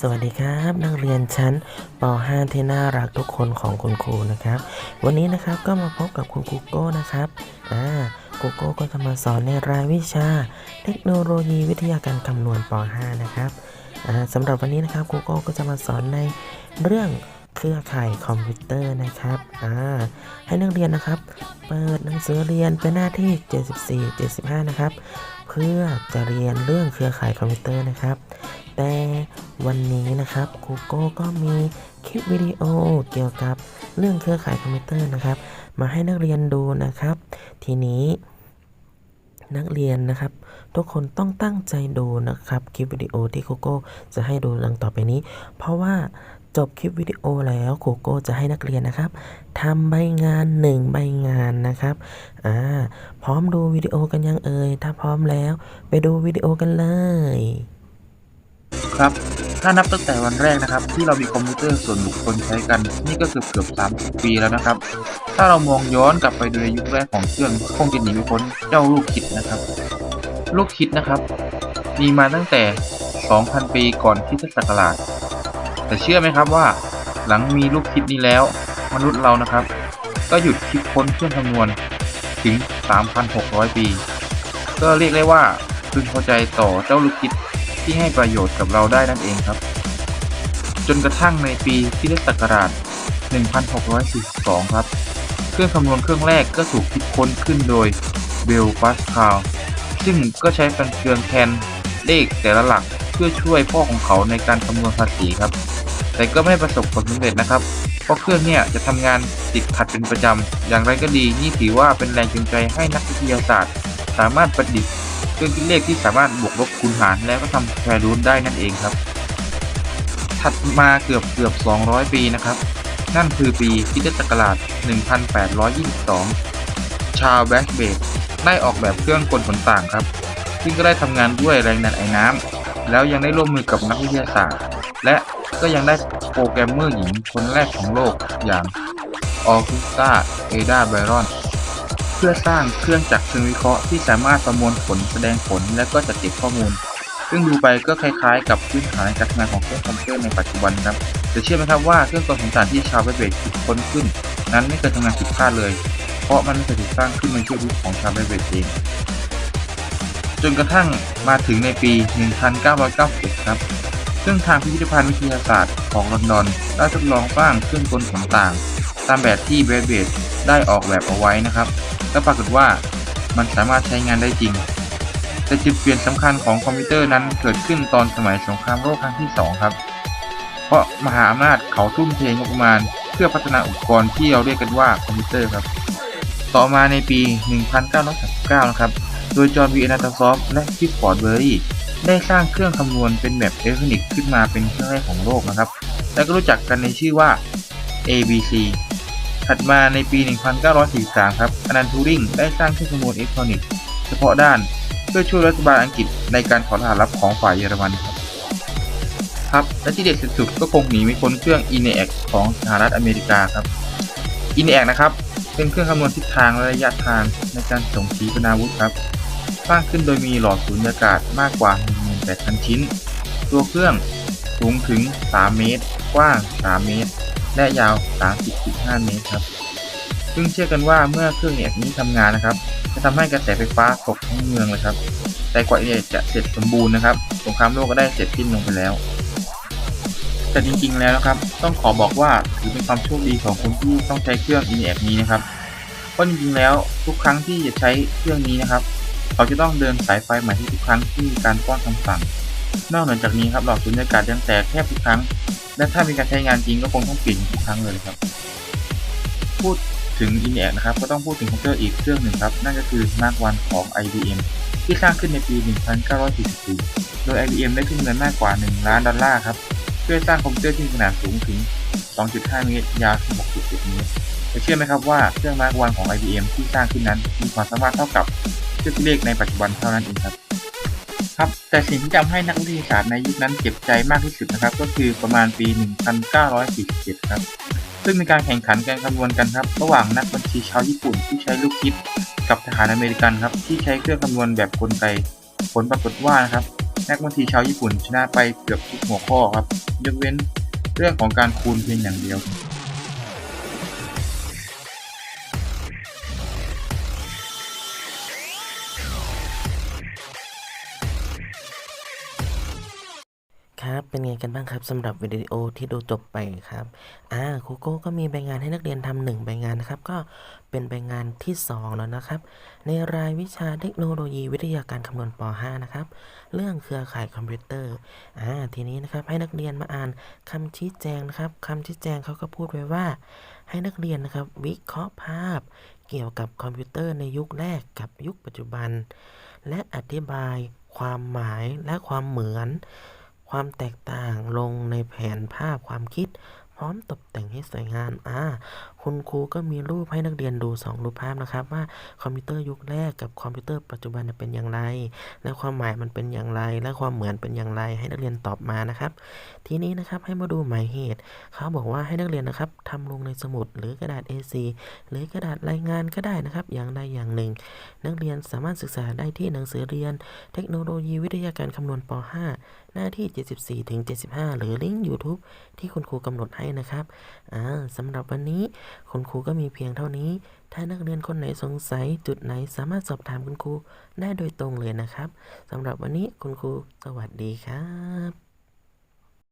สวัสดีครับ นักเรียนชั้นป .5 ที่น่ารักทุกคนของคุณครูนะครับ วันนี้นะครับก็มาพบกับคุณครูโก้นะครับอ่าครูโก้ก็จะมาสอนในรายวิชา เทคโนโลยีวิทยาการคำนวณป .5 นะครับอ่าสำหรับวันนี้นะครับครูโก้ก็จะมาสอนในเรื่องเครือข่ายคอมพิวเตอร์นะครับอ่าให้นักเรียนนะครับ เปิดหนังสือเรียนเป็นหน้าที่ 74 75 นะครับ พื่อจะเรียนเรื่องเครือข่ายคอมพิวเตอร์นะครับ แต่วันนี้นะครับครูโก้ก็มีคลิปวิดีโอเกี่ยวกับเรื่องเครือข่ายคอมพิวเตอร์นะครับ มาให้นักเรียนดูนะครับ ทีนี้นักเรียนนะครับ ทุกคนต้องตั้งใจดูนะครับคลิปวิดีโอที่ครูโก้จะให้ดูดังต่อไปนี้ เพราะว่า จบคลิปวิดีโอแล้วครูโก้จะให้นักเรียนนะครับทำใบงานหนึ่งใบงานนะครับอ่าพร้อมดูวิดีโอกันยังเอ่ยถ้าพร้อมแล้วไปดูวิดีโอกันเลย ครับ ถ้านับตั้งแต่วันแรกนะครับ ที่เรามีคอมพิวเตอร์ส่วนบุคคลใช้กัน นี่ก็เกือบเกือบ30 ปีแล้วนะครับ ถ้าเรามองย้อนกลับไปดูในยุคแรกของเครื่องคงจะหนีไม่พ้นเจ้าลูกคิดนะครับ ลูกคิดนะครับ มีมาตั้งแต่ 2,000 ปีก่อนคริสตศักราช แต่เชื่อไหมครับว่า หลังมีลูกคิดนี้แล้ว มนุษย์เรานะครับ ก็หยุดคิดค้นเครื่องคำนวณถึง 3,600 ปี ก็เรียกได้ว่าพึงพอใจต่อเจ้าลูกคิดที่ให้ประโยชน์กับเราได้นั่นเองครับ จนกระทั่งในปีคริสตศักราช 1642 ครับ เครื่องคำนวณเครื่องแรกก็ถูกคิดค้นขึ้นโดยเบลปาสคาลซึ่งก็ใช้เป็นเครื่องแทนเลขแต่ละหลักเพื่อช่วยพ่อของเขาในการคำนวณภาษีครับ แต่ก็ไม่ประสบผลสำเร็จนะครับ เพราะเครื่องเนี่ยจะทำงานติดขัดเป็นประจำอย่างไรก็ดีนี่ถือว่าเป็นแรงจูงใจให้นักวิทยาศาสตร์ สามารถประดิษฐ์เครื่องคิดเลขที่สามารถบวกลบคูณหารแล้วก็ทำแควร์รูทได้นั่นเองครับ ถัดมาเกือบเกือบ 200 ปีนะครับ นั่นคือปีคริสตศักราช 1822 ชาวแบ็กเบดได้ออกแบบเครื่องกลขนต่างครับ ซึ่งก็ได้ทำงานด้วยแรงดันไอ้น้ำแล้วยังได้ร่วมมือกับนักวิทยาศาสตร์ และ ก็ยังได้โปรแกรมเมอร์หญิงคนแรกของโลกอย่างออกุสตาเอดาไบรอน เพื่อสร้างเครื่องจักรเชิงวิเคราะห์ที่สามารถประมวลผลแสดงผลและก็จัดเก็บข้อมูล ซึ่งดูไปก็คล้ายๆ กับพื้นฐานการทำงานของเครื่องคอมพิวเตอร์ในปัจจุบันครับแต่เชื่อไหมครับว่าเครื่องกลต่างๆที่ชาวเบเบดคิดค้นขึ้น นั้นไม่เคยทำงานผิดพลาดเลย เพราะมันไม่เคยถูกสร้างขึ้นในช่วงยุคของชาวเบเบดเองจนกระทั่งมาถึงในปี 1991ครับ ซึ่งทางพิพิธภัณฑ์วิทยาศาสตร์ของลอนดอนได้ทดลองสร้างเครื่องกลต่างๆ ตามแบบที่เบรเบดได้ออกแบบเอาไว้นะครับก็ปรากฏว่ามันสามารถใช้งานได้จริง แต่จุดเปลี่ยนสำคัญของคอมพิวเตอร์นั้นเกิดขึ้นตอนสมัยสงครามโลกครั้งที่ 2 ครับ เพราะมหาอำนาจเขาทุ่มเทงบประมาณ เพื่อพัฒนาอุปกรณ์ที่เราเรียกกันว่าคอมพิวเตอร์ครับ ต่อมาในปี 1939 นะครับ โดยจอห์นวีอนาตาซอฟและคิดฟอร์ดเบอร์รี่ ได้สร้างเครื่องคำนวณเป็นแบบอิเล็กทรอนิกส์ขึ้นมาเป็นเครื่องแรกของโลกนะครับ และก็รู้จักกันในชื่อว่า ABC ถัดมาในปี 1943 ครับอนันทูริงได้สร้างเครื่องคำนวณอิเล็กทรอนิกส์เฉพาะด้าน เพื่อช่วยรัฐบาลอังกฤษในการขอรหัสลับของฝ่ายเยอรมันครับครับและที่เด็ดสุดๆก็คงหนีไม่พ้นเครื่อง ENIAC ของสหรัฐอเมริกาครับ ENIAC นะครับ เป็นเครื่องคำนวณทิศทางและระยะทางในการส่งขีปนาวุธครับ สร้างขึ้นโดยมีหลอดสูญญากาศมากกว่า 18,000 ชิ้น ตัวเครื่องสูงถึง 3 เมตร กว้าง 3 เมตร และยาว 30.5 เมตรครับ ซึ่งเชื่อกันว่าเมื่อเครื่องเอกนี้ทำงานนะครับ จะทำให้กระแสไฟฟ้าตกทั้งเมืองเลยครับ แต่กว่าเอกจะเสร็จสมบูรณ์นะครับ สงครามโลกก็ได้เสร็จสิ้นลงไปแล้ว แต่จริงๆแล้วนะครับ ต้องขอบอกว่าถือเป็นความโชคดีของคนที่ต้องใช้เครื่อง e n a c นี้นะครับ เพราะจริงๆแล้วทุกครั้งที่จะใช้เครื่องนี้นะครับ เขาจะต้องเดินสายไฟใหม่ทุกครั้งที่มีการป้อนคำสั่ง นอกเหนือจากนี้ครับหลอดสุญญากาศยังแตกแทบทุกครั้ง และถ้ามีการใช้งานจริงก็คงต้องเปลี่ยนทุกครั้งเลยครับ พูดถึง i n a c นะครับก็ต้องพูดถึงคอมพิวเตอร์อีกเครื่องหนึ่งครับ นั่นก็คือ Mark I ของ IBM ที่สร้างขึ้นในปี 1944 โดย IBM ได้ทุ่มเงินมากกว่า 1 ล้านดอลลาร์ครับเพื่อสร้างคอมพิวเตอร์ที่มีขนาดสูงถึง 2.5 เมตร ยาว 16.7 เมตรแต่เชื่อไหมครับว่าเครื่อง Mark I ของ IBM ที่สร้างขึ้นนั้นมีความสามารถเท่ากับ เครื่องคิดเลขในปัจจุบันเท่านั้นเองครับ ครับ แต่สิ่งที่ทำให้นักวิทยาศาสตร์ในยุคนั้นเจ็บใจมากที่สุดนะครับ ก็คือประมาณปี 1947 ครับ ซึ่งมีการแข่งขันการคำนวณกันครับ ระหว่างนักบัญชีชาวญี่ปุ่นที่ใช้ลูกคิดกับทหารอเมริกันครับที่ใช้เครื่องคำนวณแบบกลไก ผลปรากฏว่านะครับนักบัญชีชาวญี่ปุ่นชนะไปเกือบทุกหัวข้อครับ ยกเว้นเรื่องของการคูณเพียงอย่างเดียว ครับ เป็นไงกันบ้างครับสำหรับวิดีโอที่ดูจบไปครับ อ่าครูโก้ก็มีใบงานให้นักเรียนทำหนึ่งใบงานนะครับ ก็เป็นใบงานที่สองแล้วนะครับ ในรายวิชาเทคโนโลยีวิทยาการคำนวณป .5 นะครับ เรื่องเครือข่ายคอมพิวเตอร์ อ่า ทีนี้นะครับให้นักเรียนมาอ่านคำชี้แจงนะครับคำชี้แจงเขาก็พูดไว้ว่า ให้นักเรียนนะครับ วิเคราะห์ภาพ เกี่ยวกับคอมพิวเตอร์ในยุคแรกกับยุคปัจจุบัน และอธิบายความหมายและความเหมือน ความแตกต่างลงในแผนภาพความคิด พร้อมตกแต่งให้สวยงามอ่า คุณครูก็มีรูปให้นักเรียนดูสองรูปภาพนะครับ ว่าคอมพิวเตอร์ยุคแรกกับคอมพิวเตอร์ปัจจุบันเป็นอย่างไร และความหมายมันเป็นอย่างไร และความเหมือนเป็นอย่างไร ให้นักเรียนตอบมานะครับ ทีนี้นะครับให้มาดูหมายเหตุ เขาบอกว่าให้นักเรียนนะครับทำลงในสมุดหรือกระดาษ A4 หรือกระดาษรายงานก็ได้นะครับ อย่างใดอย่างหนึ่ง นักเรียนสามารถศึกษาได้ที่หนังสือเรียน เทคโนโลยีวิทยาการคำนวณป .5 หน้าที่ 74ถึง75 หรือลิงก์ YouTube ที่คุณครูกำหนดให้นะครับสำหรับวันนี้คุณครูก็มีเพียงเท่านี้ ถ้านักเรียนคนไหนสงสัยจุดไหนสามารถสอบถามคุณครูได้โดยตรงเลยนะครับสำหรับวันนี้คุณครูสวัสดีครับ